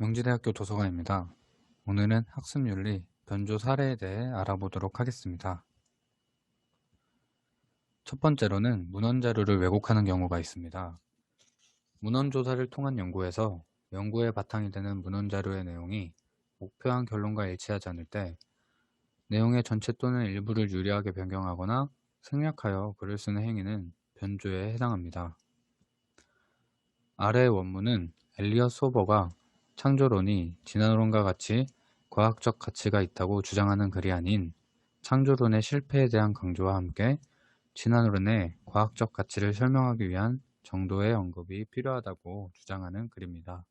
명지대학교 도서관입니다. 오늘은 학습윤리 변조 사례에 대해 알아보도록 하겠습니다. 첫 번째로는 문헌자료를 왜곡하는 경우가 있습니다. 문헌조사를 통한 연구에서 연구의 바탕이 되는 문헌자료의 내용이 목표한 결론과 일치하지 않을 때 내용의 전체 또는 일부를 유리하게 변경하거나 생략하여 글을 쓰는 행위는 변조에 해당합니다. 아래 원문은 엘리엇 소버가 창조론이 진화론과 같이 과학적 가치가 있다고 주장하는 글이 아닌 창조론의 실패에 대한 강조와 함께 진화론의 과학적 가치를 설명하기 위한 정도의 언급이 필요하다고 주장하는 글입니다.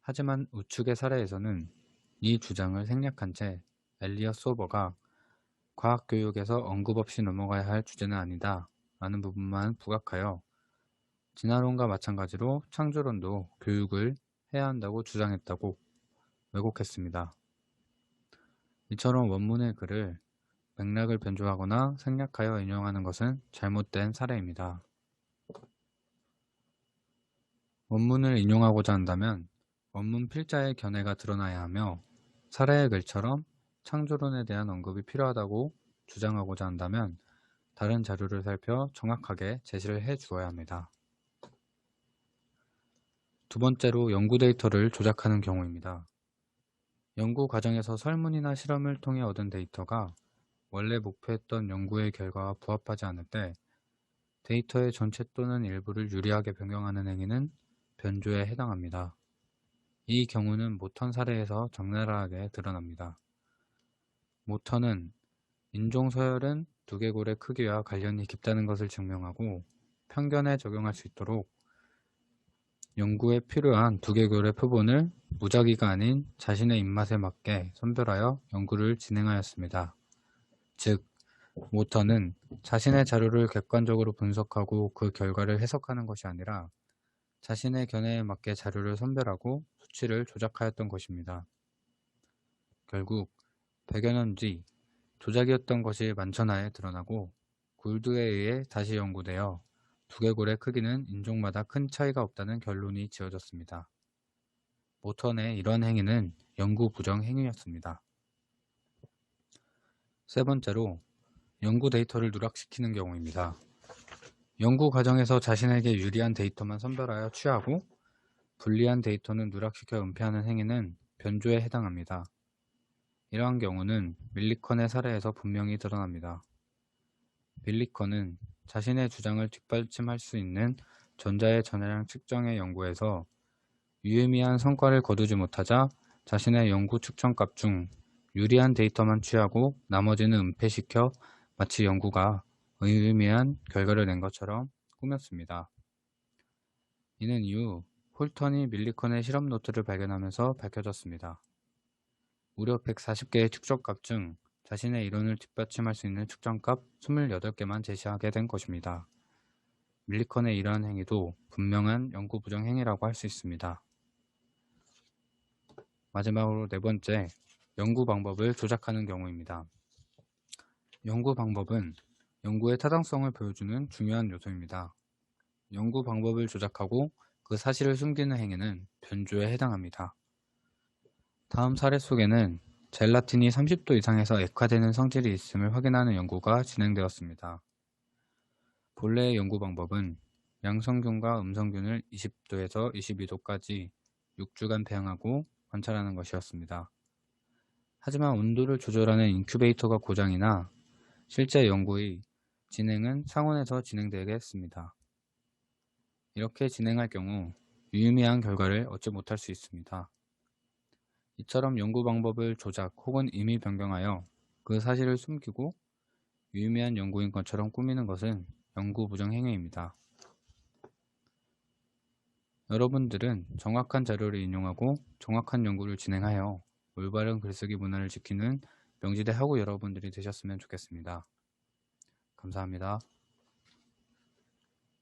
하지만 우측의 사례에서는 이 주장을 생략한 채 엘리엇 소버가 과학교육에서 언급 없이 넘어가야 할 주제는 아니다 라는 부분만 부각하여 진화론과 마찬가지로 창조론도 교육을 해야 한다고 주장했다고 왜곡했습니다. 이처럼 원문의 글을 맥락을 변조하거나 생략하여 인용하는 것은 잘못된 사례입니다. 원문을 인용하고자 한다면 원문 필자의 견해가 드러나야 하며 사례의 글처럼 창조론에 대한 언급이 필요하다고 주장하고자 한다면 다른 자료를 살펴 정확하게 제시를 해 주어야 합니다. 두 번째로 연구 데이터를 조작하는 경우입니다. 연구 과정에서 설문이나 실험을 통해 얻은 데이터가 원래 목표했던 연구의 결과와 부합하지 않을 때 데이터의 전체 또는 일부를 유리하게 변경하는 행위는 변조에 해당합니다. 이 경우는 모턴 사례에서 적나라하게 드러납니다. 모턴은 인종 서열은 두개골의 크기와 관련이 깊다는 것을 증명하고 편견에 적용할 수 있도록 연구에 필요한 두개골의 표본을 무작위가 아닌 자신의 입맛에 맞게 선별하여 연구를 진행하였습니다. 즉, 모터는 자신의 자료를 객관적으로 분석하고 그 결과를 해석하는 것이 아니라 자신의 견해에 맞게 자료를 선별하고 수치를 조작하였던 것입니다. 결국 100여 년 뒤 조작이었던 것이 만천하에 드러나고 굴드에 의해 다시 연구되어 두개골의 크기는 인종마다 큰 차이가 없다는 결론이 지어졌습니다. 모턴의 이런 행위는 연구 부정 행위였습니다. 세 번째로 연구 데이터를 누락시키는 경우입니다. 연구 과정에서 자신에게 유리한 데이터만 선별하여 취하고 불리한 데이터는 누락시켜 은폐하는 행위는 변조에 해당합니다. 이러한 경우는 밀리컨의 사례에서 분명히 드러납니다. 밀리컨은 자신의 주장을 뒷받침할 수 있는 전자의 전해량 측정의 연구에서 유의미한 성과를 거두지 못하자 자신의 연구 측정값 중 유리한 데이터만 취하고 나머지는 은폐시켜 마치 연구가 의미한 결과를 낸 것처럼 꾸몄습니다. 이는 이후 홀턴이 밀리컨의 실험 노트를 발견하면서 밝혀졌습니다. 무려 140개의 축적값 중 자신의 이론을 뒷받침할 수 있는 측정값 28개만 제시하게 된 것입니다. 밀리컨의 이러한 행위도 분명한 연구 부정 행위라고 할 수 있습니다. 마지막으로 네 번째, 연구 방법을 조작하는 경우입니다. 연구 방법은 연구의 타당성을 보여주는 중요한 요소입니다. 연구 방법을 조작하고 그 사실을 숨기는 행위는 변조에 해당합니다. 다음 사례 속에는 젤라틴이 30도 이상에서 액화되는 성질이 있음을 확인하는 연구가 진행되었습니다. 본래의 연구 방법은 양성균과 음성균을 20도에서 22도까지 6주간 배양하고 관찰하는 것이었습니다. 하지만 온도를 조절하는 인큐베이터가 고장이나 실제 연구의 진행은 상온에서 진행되게 했습니다. 이렇게 진행할 경우 유의미한 결과를 얻지 못할 수 있습니다. 이처럼 연구 방법을 조작 혹은 임의 변경하여 그 사실을 숨기고 유의미한 연구인 것처럼 꾸미는 것은 연구 부정 행위입니다. 여러분들은 정확한 자료를 인용하고 정확한 연구를 진행하여 올바른 글쓰기 문화를 지키는 명지대 학우 여러분들이 되셨으면 좋겠습니다. 감사합니다.